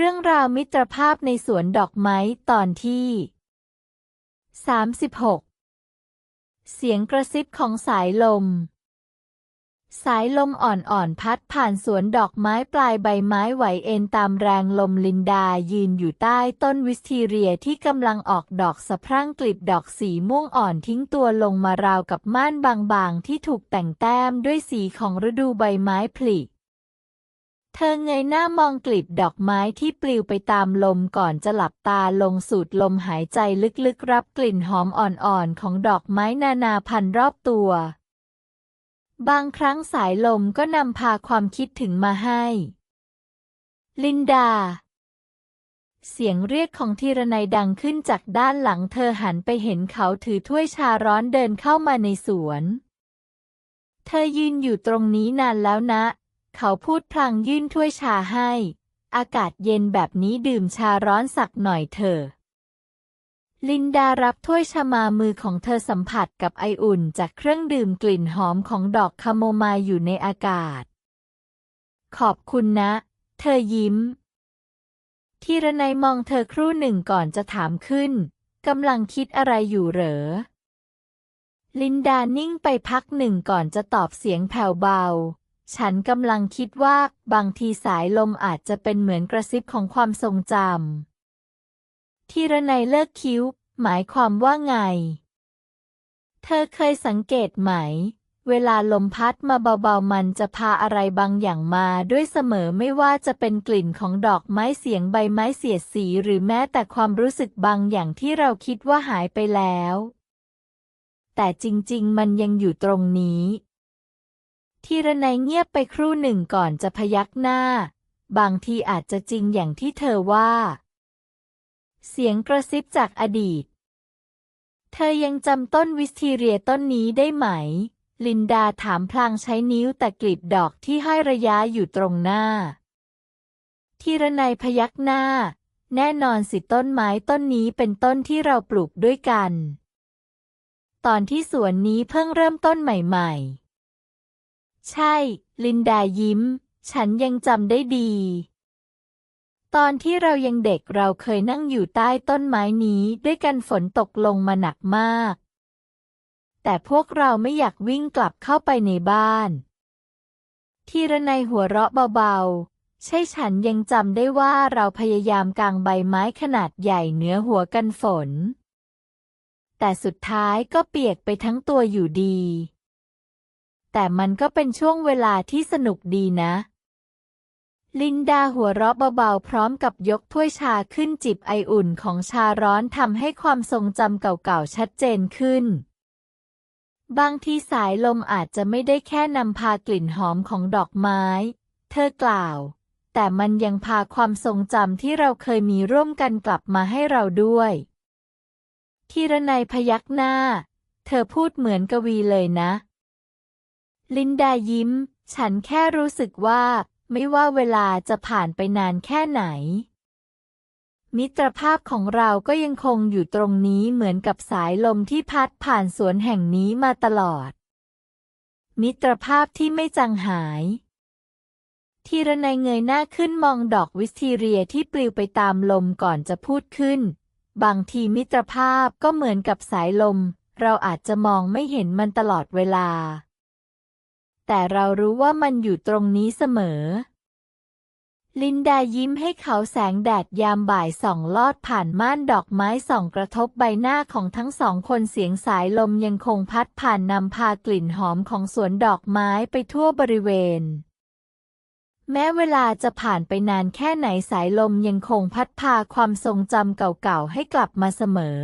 เรื่องราวมิตรภาพในสวนดอกไม้ตอนที่ 36 เสียงกระซิบของสายลม สายลมอ่อนๆพัดผ่านสวนดอกไม้ปลายใบไม้ไหวเอ็นตามแรงลมลินดายืนอยู่ใต้ต้นวิสทีเรียที่กำลังออกดอกสะพรั่งกลีบดอกสีม่วงอ่อนทิ้งตัวลงมาราวกับม่านบางๆ ที่ถูกแต่งแต้มด้วยสีของฤดูใบไม้ผลิ เธอเงยหน้ามองกลีบดอกไม้ที่ปลิวไปตามลมก่อนจะหลับตาลงสูดลมหายใจลึกๆ รับกลิ่นหอมอ่อนๆ ของดอกไม้นานาพันรอบตัว บางครั้งสายลมก็นำพาความคิดถึงมาให้ ลินดา เสียงเรียกของทีรนัยดังขึ้นจากด้านหลังเธอหันไปเห็นเขาถือถ้วยชาร้อนเดินเข้ามาในสวน เธอยืนอยู่ตรงนี้นานแล้วนะ เขาพูดพลางยื่นถ้วยชาให้ อากาศเย็นแบบนี้ดื่มชาร้อนสักหน่อยเถอะ ลินดารับถ้วยชามามือของเธอสัมผัสกับไออุ่นจากเครื่องดื่มกลิ่นหอมของดอกคาโมไมล์อยู่ในอากาศ ขอบคุณนะ เธอยิ้ม ทีระนัยมองเธอครู่หนึ่งก่อนจะถามขึ้นกำลังคิดอะไรอยู่เหรอ ลินดานิ่งไปพักหนึ่งก่อนจะตอบเสียงแผ่วเบา ฉันกำลังคิดว่าบางทีสายลมอาจจะเป็นเหมือนกระซิบของความทรงจำทีระนัยเลิกคิ้ว หมายความว่าไง เธอเคยสังเกตไหม เวลาลมพัดมาเบาๆมันจะพาอะไรบางอย่างมาด้วยเสมอไม่ว่าจะเป็นกลิ่นของดอกไม้เสียงใบไม้เสียดสีหรือแม้แต่ความรู้สึกบางอย่างที่เราคิดว่าหายไปแล้ว แต่จริงๆ มันยังอยู่ตรงนี้ ทีระนัยเงียบไปครู่หนึ่งก่อนจะพยักหน้า บางทีอาจจะจริงอย่างที่เธอว่า เสียงกระซิบจากอดีต เธอยังจำต้นวิสทีเรียต้นนี้ได้ไหม ลินดาถามพลางใช้นิ้วแต่กลีบดอกที่ห้อยระยะอยู่ตรงหน้า ทีระนัยพยักหน้า แน่นอนสิต้นไม้ต้นนี้เป็นต้นที่เราปลูกด้วยกัน ตอนที่สวนนี้เพิ่งเริ่มต้นใหม่ ๆ ใช่ ลินดายิ้ม ฉันยังจำได้ดี ตอนที่เรายังเด็กเราเคยนั่งอยู่ใต้ต้นไม้นี้ด้วยกันฝนตกลงมาหนักมาก แต่พวกเราไม่อยากวิ่งกลับเข้าไปในบ้านทีระนัยหัวเราะเบาๆ ใช่ฉันยังจำได้ว่าเราพยายามกางใบไม้ขนาดใหญ่เหนือหัวกันฝน แต่สุดท้ายก็เปียกไปทั้งตัวอยู่ดี แต่มันก็เป็นช่วงเวลาที่สนุกดีนะ ลินดาหัวเราะเบาๆพร้อมกับยกถ้วยชาขึ้นจิบไออุ่นของชาร้อนทำให้ความทรงจำเก่าๆชัดเจนขึ้น บางทีสายลมอาจจะไม่ได้แค่นำพากลิ่นหอมของดอกไม้ เธอกล่าว แต่มันยังพาความทรงจำที่เราเคยมีร่วมกันกลับมาให้เราด้วยทีระนัยพยักหน้า เธอพูดเหมือนกวีเลยนะ ลินดายิ้ม ฉันแค่รู้สึกว่า ไม่ว่าเวลาจะผ่านไปนานแค่ไหน มิตรภาพของเราก็ยังคงอยู่ตรงนี้เหมือนกับสายลมที่พัดผ่านสวนแห่งนี้มาตลอด มิตรภาพที่ไม่จางหายทีระนัยเงยหน้าขึ้นมองดอกวิสทีเรียที่ปลิวไปตามลมก่อนจะพูดขึ้น บางทีมิตรภาพก็เหมือนกับสายลม เราอาจจะมองไม่เห็นมันตลอดเวลา แต่เรารู้ว่ามันอยู่ตรงนี้เสมอ ลินดายิ้มให้เขาแสงแดดยามบ่ายส่องลอดผ่านม่านดอกไม้ส่องกระทบใบหน้าของทั้งสองคนเสียงสายลมยังคงพัดผ่านนำพากลิ่นหอมของสวนดอกไม้ไปทั่วบริเวณแม้เวลาจะผ่านไปนานแค่ไหนสายลมยังคงพัดพาความทรงจำเก่าๆให้กลับมาเสมอ